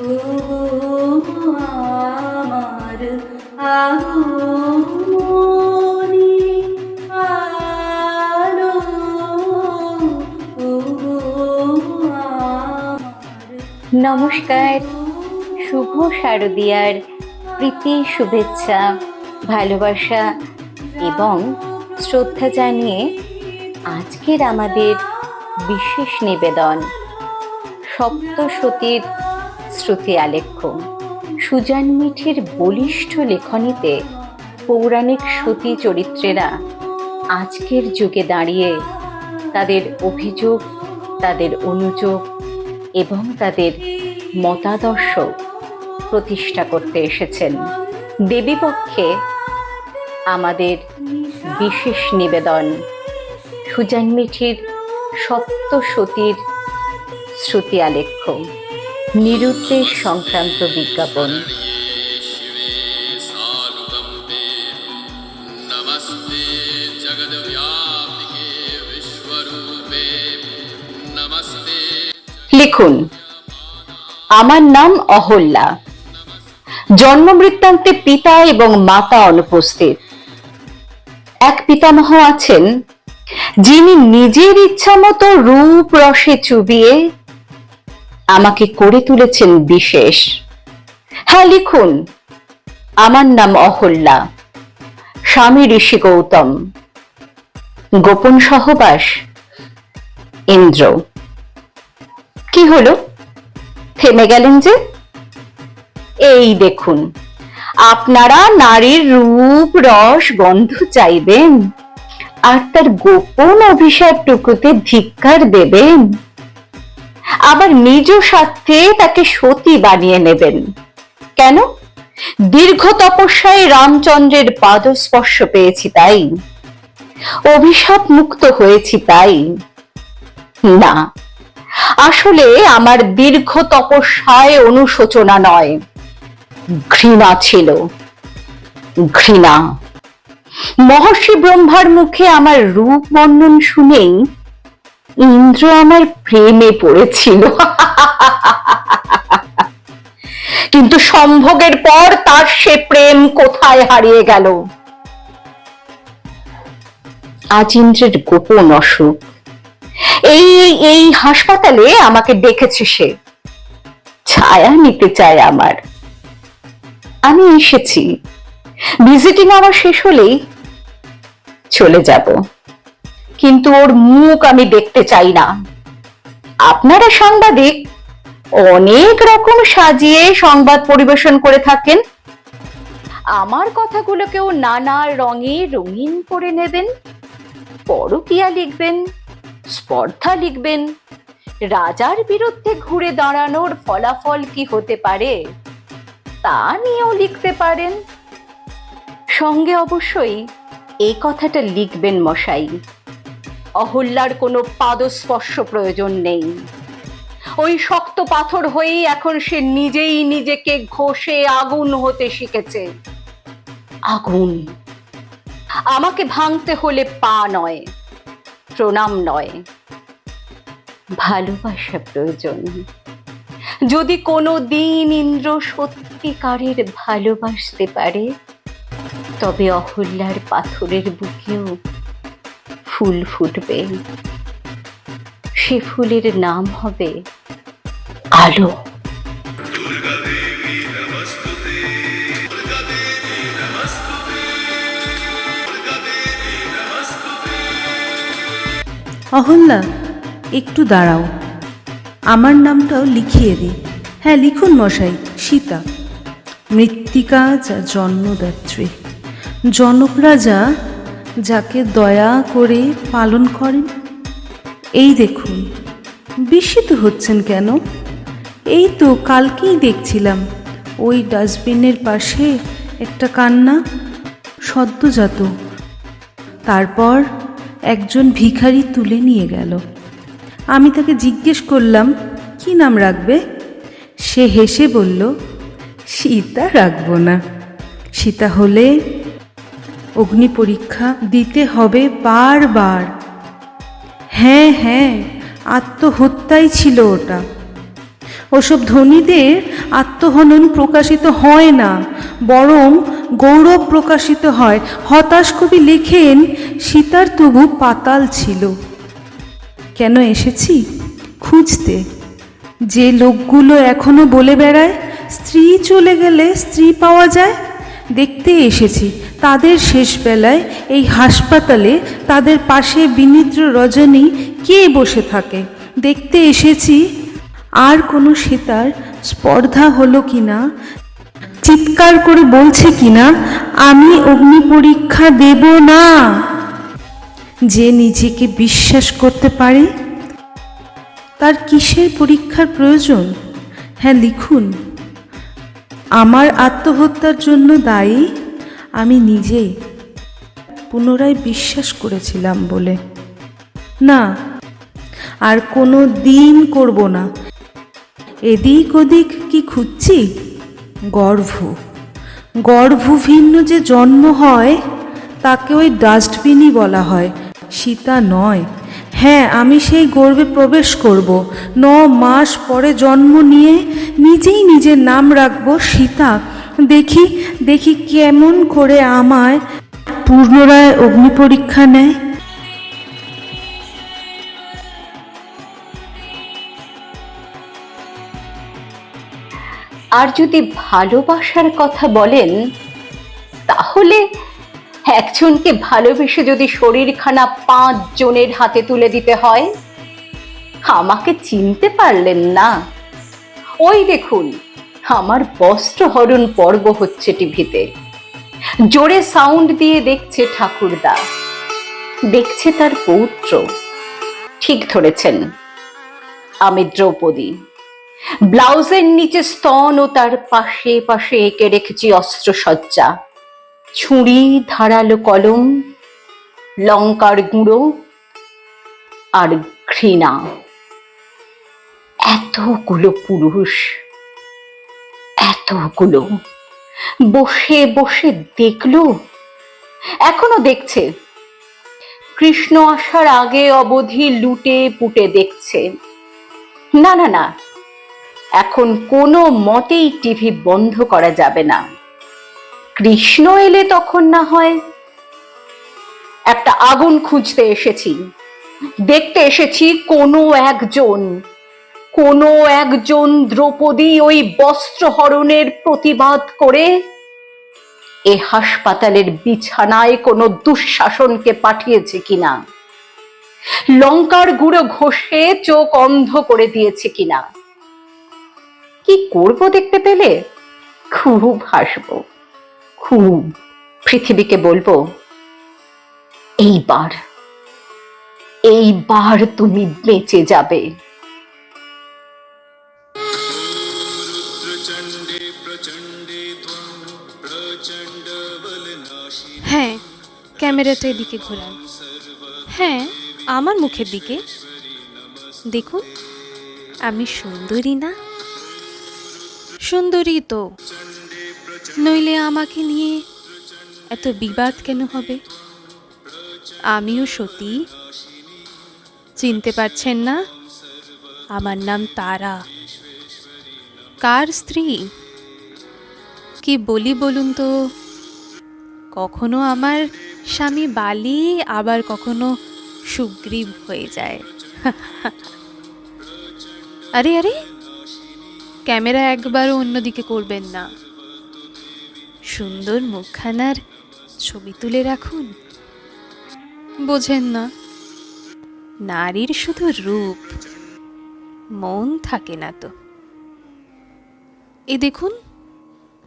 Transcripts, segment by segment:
আমার আলো নমস্কার। শুভ শারদীয়ার প্রীতি, শুভেচ্ছা, ভালোবাসা এবং শ্রদ্ধা জানিয়ে আজকের আমাদের বিশেষ নিবেদন সপ্তসতীর শ্রুতি আলেখ্য। সুজান মিঠির বলিষ্ঠ লেখনীতে পৌরাণিক সতী চরিত্রেরা আজকের যুগে দাঁড়িয়ে তাদের অভিযোগ, তাদের অনুযোগ এবং তাদের মতাদর্শ প্রতিষ্ঠা করতে এসেছেন। দেবীপক্ষে আমাদের বিশেষ নিবেদন সুজান মিঠির সপ্ত সপ্তসতীর শ্রুতি আলেখ্য। নিরুদ্দেশ সংক্রান্ত বিজ্ঞাপন লিখুন আমার নাম অহল্যা। জন্ম বৃত্তান্তে পিতা এবং মাতা অনুপস্থিত। এক পিতামহ আছেন যিনি নিজের ইচ্ছামতো রূপ রসে চুবিয়ে আমাকে করে তুলেছেন বিশেষ। হ্যাঁ লিখুন। আমার নাম অহল্যা। স্বামী ঋষি গৌতম। গোপন সহবাস, ইন্দ্র। কি হলো? থেমে গেলেন যে? এই দেখুন, আপনারা নারীর রূপ, রস, গন্ধ চাইবেন, আর তার গোপন অভিশাপ টুকুতে ধিক্কার দেবেন। আবার নিজ স্বার্থে তাকে সতী বানিয়ে নেবেন। কেন? দীর্ঘ তপস্যায় রামচন্দ্রের পাদস্পর্শ পেয়েছি তাই। অভিশাপ মুক্ত হয়েছি তাই। না, আসলে আমার দীর্ঘ তপস্যায় অনুশোচনা নয়। ঘৃণা ছিল। ঘৃণা। মহর্ষি ব্রহ্মার মুখে আমার রূপ বর্ণন শুনেই ইন্দ্র আমার প্রেমে পড়েছিল। কিন্তু সম্ভোগের পর তার সে প্রেম কোথায় হারিয়ে গেল? আজ ইন্দ্রের গোপন অসুখ। এই এই হাসপাতালে আমাকে ডেকেছে সে। ছায়া নিতে চায় আমার। আমি এসেছি। ভিজিটিং আমার শেষ হলেই চলে যাব। কিন্তু ওর মুখ আমি দেখতে চাই না। আপনারা সাংবাদিক, অনেক রকম সাজিয়ে সংবাদ পরিবেশন করে থাকেন। আমার কথাগুলোকেও নানা রঙে রঙিন করে নেবেন, পরকিয়া লিখবেন, স্পর্ধা লিখবেন। রাজার বিরুদ্ধে ঘুরে দাঁড়ানোর ফলাফল কি হতে পারে, তা নিয়েও লিখতে পারেন। সঙ্গে অবশ্যই এই কথাটা লিখবেন মশাই। অহল্যার কোনো পাদস্পর্শ প্রয়োজন নেই। ওই শক্ত পাথর হয়েই এখন সে নিজেই নিজেকে ঘষে আগুন হতে শিখেছে। আগুন। আমাকে ভাঙতে হলে পা নয়, প্রণাম নয়। ভালোবাসা প্রয়োজন। যদি কোনো দিন ইন্দ্র সত্যিকারের ভালোবাসতে পারে, তবে অহল্যার পাথরের বুকেও ফুল ফুটবে। সে ফুলের নাম হবে আলো। অহল্যা, একটু দাঁড়াও। আমার নামটাও লিখিয়ে দে। হ্যাঁ লিখুন মশাই, সীতা। মৃত্তিকা যা জন্মদাত্রী। জনক রাজা যাকে দয়া করে পালন করেন। এই দেখুন, বিস্মিত হচ্ছেন কেন? এই তো কালকেই দেখছিলাম, ওই ডাস্টবিনের পাশে একটা কান্না, সদ্যজাত। তারপর একজন ভিখারি তুলে নিয়ে গেল। আমি তাকে জিজ্ঞেস করলাম, কি নাম রাখবে? সে হেসে বলল, সীতা রাখব না। সীতা হলে অগ্নি পরীক্ষা দিতে হবে বারবার। হ্যাঁ হ্যাঁ আত্মহত্যাই ছিল ওটা। ওসব ধনীদের আত্মহনন প্রকাশিত হয় না, বরং গৌরব প্রকাশিত হয়। হতাশ কবি লেখেন, সীতার তবু পাতাল ছিল। কেন এসেছি? খুঁজতে। যে লোকগুলো এখনও বলে বেড়ায়, স্ত্রী চলে গেলে স্ত্রী পাওয়া যায় দেখতে এসেছি। তাদের শেষ বেলায় এই হাসপাতালে তাদের পাশে বিনিদ্র রজনী কে বসে থাকে? দেখতে এসেছি। আর কোনো সীতার স্পর্ধা হলো কিনা? চিৎকার করে বলছে কিনা? আমি অগ্নি পরীক্ষা দেব না। যে নিজেকে বিশ্বাস করতে পারে, তার কিসের পরীক্ষার প্রয়োজন? হ্যাঁ লিখুন। আমার আত্মহত্যার জন্য দায়ী, আমি নিজে পুনরায় বিশ্বাস করেছিলাম বলে। না, আর কোনো দিন করব না। এদিক ওদিক কি খুঁজছি? গর্ভ। গর্ভভিন্ন যে জন্ম হয়, তাকে ওই ডাস্টবিনই বলা হয়। সীতা নয়। হ্যাঁ আমি সেই গর্বে প্রবেশ করব। ন মাস পরে জন্ম নিয়ে নিজেই নিজের নাম রাখব সীতা। দেখি দেখি কেমন করে আমায় পূর্ণরায় অগ্নি পরীক্ষা নেয়। আর যদি ভালোবাসার কথা বলেন, তাহলে একজনকে ভালোবেসে যদি শরীরখানা পাঁচ জনের হাতে তুলে দিতে হয়? আমাকে চিনতে পারলেন না। ওই দেখুন, আমার বস্ত্রহরণ পর্ব হচ্ছে টিভিতে। জোরে সাউন্ড দিয়ে দেখছে ঠাকুরদা। দেখছে তার পৌত্র। ঠিক ধরেছেন। আমি দ্রৌপদী। ব্লাউজের নিচে স্তন ও তার পাশে পাশে এঁকে রেখেছি অস্ত্রসজ্জা। ছুরি, ধারালো কলম, লঙ্কার গুঁড়ো আর ঘৃণা। এতগুলো পুরুষ, এতগুলো। বসে বসে দেখল? এখনও দেখছে। কৃষ্ণ আসার আগে অবধি লুটে পুটে দেখছে। না না না। এখন কোনো মতেই টিভি বন্ধ করা যাবে না। কৃষ্ণ এলে তখন না হয়? একটা আগুন খুঁজতে এসেছি। দেখতে এসেছি কোনো একজন কোনো একজন দ্রৌপদী ওই বস্ত্রহরণের প্রতিবাদ করে এ হাসপাতালের বিছানায় কোনো দুঃশাসনকে পাঠিয়েছে কিনা? লঙ্কার গুঁড়ো ঘষে চোখ অন্ধ করে দিয়েছে কিনা? কি করব দেখতে পেলে? খুব হাসবো। খুব পৃথিবীকে বলব এইবার এইবার তুমি বেঁচে যাবে। হ্যাঁ ক্যামেরাটা এদিকে ঘোরান। হ্যাঁ আমার মুখের দিকে। দেখুন আমি সুন্দরী না? সুন্দরী তো। নইলে আমাকে নিয়ে এত বিবাদ কেন হবে? আমিও সতী। চিনতে পারছেন না? আমার নাম তারা। কার স্ত্রী? কি বলি বলুন তো? কখনো আমার স্বামী বালি, আবার কখনো সুগ্রীব হয়ে যায়। আরে আরে! ক্যামেরা একবারও অন্যদিকে করবেন না। সুন্দর মুখখানার ছবি তুলে রাখুন। বোঝেন না। নারীর শুধু রূপ, মন থাকে না তো। এ দেখুন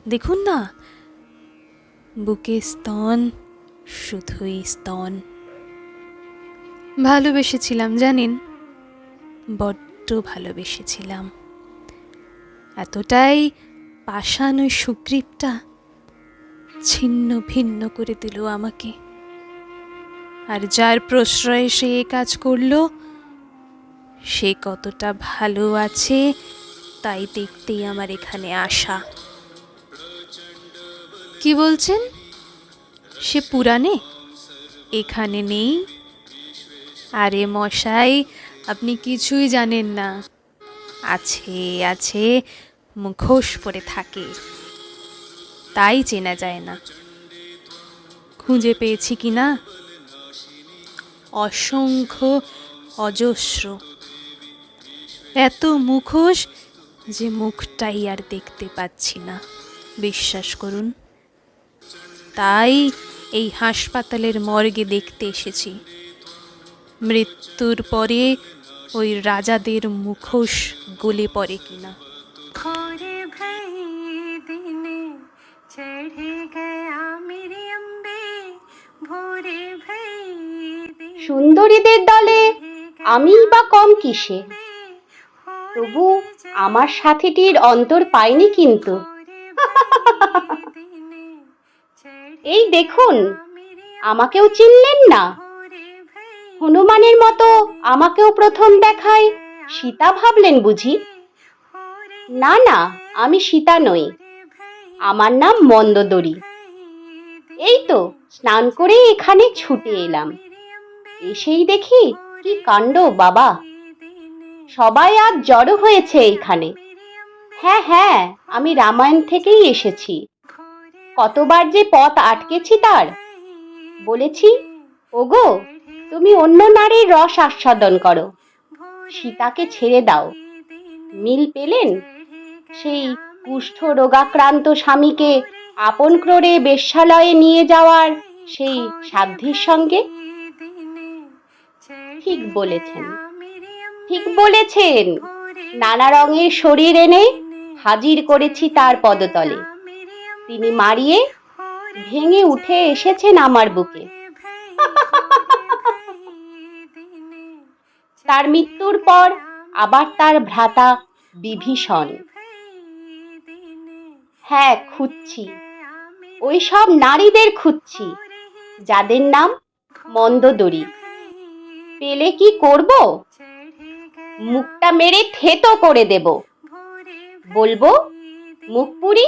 দেখুন না। বুকে স্তন, শুধুই স্তন। ভালোবেসেছিলাম, জানেন? বড্ড ভালোবেসেছিলাম। এতটাই পাষাণ ওই সুগ্রীবটা ছিন্ন ভিন্ন করে দিল আমাকে। আর যার প্রশ্রয়ে সে এ কাজ করল, সে কতটা ভালো আছে তাই দেখতেই আমার এখানে আসা কি বলছেন? সে পুরাণে? এখানে নেই? আরে মশাই, আপনি কিছুই জানেন না। আছে আছে, মুখোশ পরে থাকে। তাই চেনা যায় না। খুঁজে পেয়েছি কি না? অসংখ্য অজস্র। এত মুখোশ যে মুখটাই আর দেখতে পাচ্ছি না। বিশ্বাস করুন, তাই এই হাসপাতালের মর্গে দেখতে এসেছি। মৃত্যুর পরে ওই রাজাদের মুখোশ গলে পড়ে কিনা সুন্দরীদের দলে আমি বা কম কিসে? তবু আমার সাথীটির অন্তর পাইনি কিন্তু। এই দেখুন আমাকেও চিনলেন না। হনুমানের মতো আমাকেও প্রথম দেখায়। সীতা ভাবলেন বুঝি? না না আমি সীতা নই। আমার নাম মন্দদরি। এই তো, স্নান করে এখানে ছুটে এলাম। এসেই দেখি কি কাণ্ড বাবা। সবাই আজ জড়ো হয়েছে এইখানে হ্যাঁ হ্যাঁ আমি রামায়ণ থেকেই এসেছি। কতবার যে পথ আটকেছি তার। বলেছি, ওগো, তুমি অন্য নারীর রস আস্বাদন করো। সীতাকে ছেড়ে দাও। মিল পেলেন? সেই কুষ্ঠ রোগাক্রান্ত স্বামীকে আপন ক্রোড়ে বেশ্যালয়ে নিয়ে যাওয়ার সেই সাধ্যের সঙ্গে? ঠিক বলেছেন। ঠিক বলেছেন। নানা রঙের শরীর এনে হাজির করেছি তার পদতলে। তিনি মারিয়ে ভেঙে উঠে এসেছেন আমার বুকে। তার মৃত্যুর পর আবার তার ভ্রাতা বিভীষণ। হ্যাঁ খুঁজছি। ওই সব নারীদের খুঁজছি, যাদের নাম মন্দদরি। পেলে কি করব? মুখটা মেরে থেতো করে দেব। বলব মুখ পুরি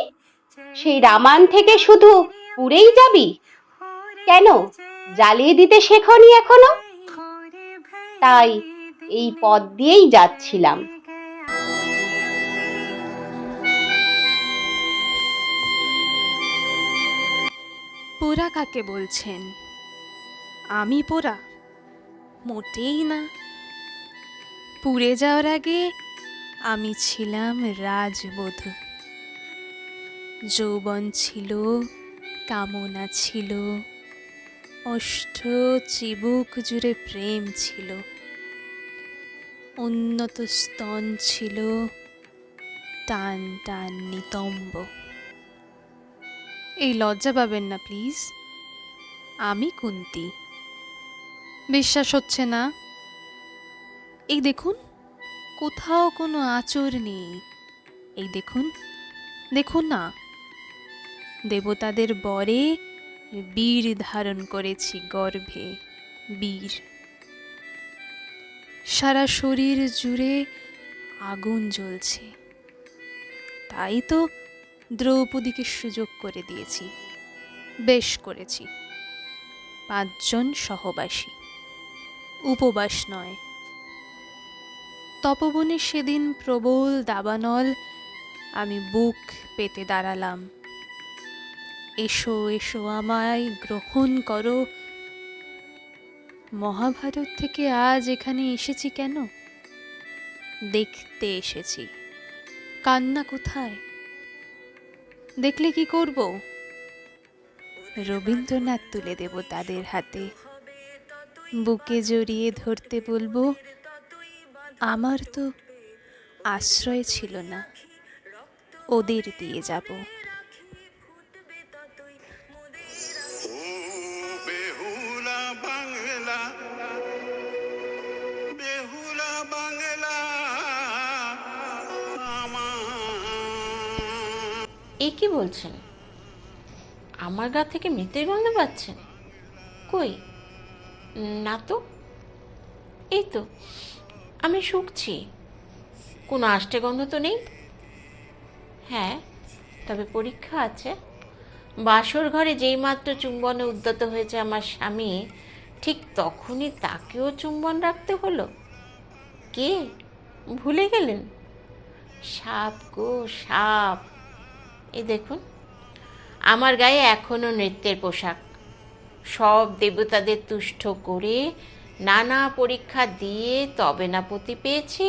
সেই রামায়ণ থেকে শুধু পুরেই যাবি? কেন? জ্বালিয়ে দিতে শেখনি এখনও? তাই এই পথ দিয়েই যাচ্ছিলাম। পোড়া কাকে বলছেন? আমি পোড়া? মোটেই না। পুড়ে যাওয়ার আগে আমি ছিলাম রাজবধূ। যৌবন ছিল, কামনা ছিল, অষ্ট চিবুক জুড়ে প্রেম ছিল। উন্নত স্তন ছিল, টান টান নিতম্ব। এই লজ্জা পাবেন না, প্লিজ। আমি কুন্তি। বিশ্বাস হচ্ছে না। এই দেখুন, কোথাও কোনো আচর নেই। এই দেখুন দেখুন না, দেবতাদের বরে বীর ধারণ করেছি গর্ভে, বীর। সারা শরীর জুড়ে আগুন জ্বলছে। তাই তো দ্রৌপদীকে সুযোগ করে দিয়েছি। বেশ করেছি। পাঁচজন সহবাসী। উপবাস নয়। তপবনে সেদিন প্রবল দাবানল আমি বুক পেতে দাঁড়ালাম। এসো এসো, আমায় গ্রহণ করো। মহাভারত থেকে আজ এখানে এসেছি কেন? দেখতে এসেছি। কান্না কোথায়? দেখলে কি করব? রবীন্দ্রনাথ তুলে দেব তাদের হাতে। বুকে জড়িয়ে ধরতে বলব, আমার তো আশ্রয় ছিল না। ওদের দিয়ে যাব। কি বলছেন। আমার গা থেকে মৃতের গন্ধ পাচ্ছেন কই? না তো। এই তো, আমি শুকছি। কোনো আষ্টে গন্ধ তো নেই? হ্যাঁ তবে পরীক্ষা আছে। বাসর ঘরে যেইমাত্র চুম্বনে উদ্যত হয়েছে আমার স্বামী, ঠিক তখনই তাকেও চুম্বন রাখতে হলো। কে? ভুলে গেলেন? সাপ গো, সাপ। এই দেখুন, আমার গায়ে এখনও নৃত্যের পোশাক। সব দেবতাদের তুষ্ট করে নানা পরীক্ষা দিয়ে তবে না পতি পেয়েছি।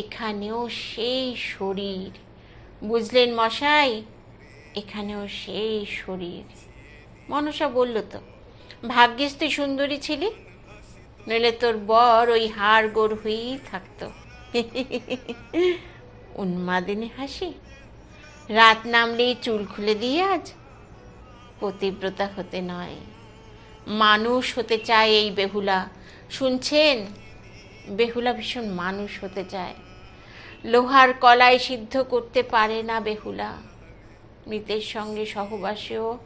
এখানেও সেই শরীর। বুঝলেন মশাই? এখানেও সেই শরীর। মনসা বলল তো, ভাগ্যিস তুই সুন্দরী ছিলি, নইলে তোর বর ওই হাড় গোড় হয়েই থাকতো। উন্মাদিনী হাসি। রাত নামলেই চুল খুলে দিয়ে আজ পতিব্রতা হতে নয়। মানুষ হতে চায় এই বেহুলা। শুনছেন? বেহুলা ভীষণ মানুষ হতে চায়। লোহার কলায় সিদ্ধ করতে পারে না বেহুলা। মৃতের সঙ্গে সহবাসেও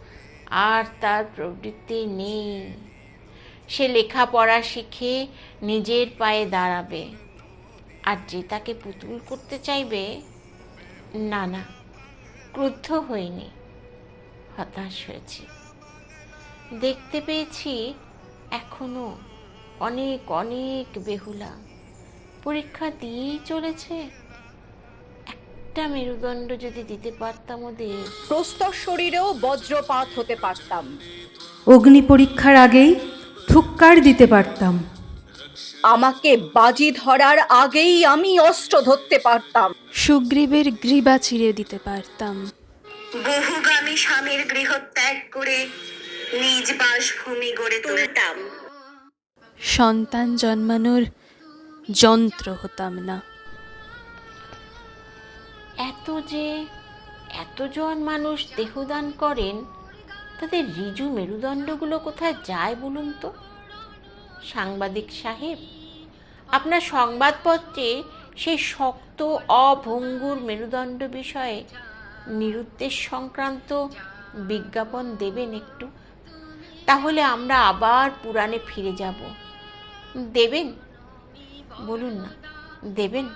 আর তার প্রবৃত্তি নেই। সে লেখাপড়া শিখে নিজের পায়ে দাঁড়াবে। আর যে তাকে পুতুল করতে চাইবে, না না। ক্রুদ্ধ হইনি। হতাশ হয়েছি। দেখতে পেয়েছি এখনও অনেক অনেক বেহুলা। পরীক্ষা দিয়েই চলেছে। একটা মেরুদণ্ড যদি দিতে পারতাম ওদের। প্রস্তর শরীরেও বজ্রপাত হতে পারতাম। অগ্নি পরীক্ষার আগেই থুক্কার দিতে পারতাম। আমাকে বাজি ধরার আগেই আমি অস্ত্র ধরতে পারতাম। সুগ্রীবের গ্রীবা চিরে দিতে পারতাম। বহুগামী স্বামীর গৃহত্যাগ করে নিজ বাসভূমি গড়ে তুলতাম। সন্তান জন্মানোর যন্ত্র হতাম না। এত যে এতজন মানুষ দেহদান করেন তাদের রিজু মেরুদণ্ডগুলো কোথায় যায় বলুন তো? সাংবাদিক সাহেব, আপনার সংবাদপত্রে সেই শক্ত, অভঙ্গুর মেরুদণ্ড বিষয়ে নিরুদ্দেশ সংক্রান্ত বিজ্ঞাপন দেবেন একটু? তাহলে আমরা আবার পুরাণে ফিরে যাব। দেবেন? বলুন না। দেবেন?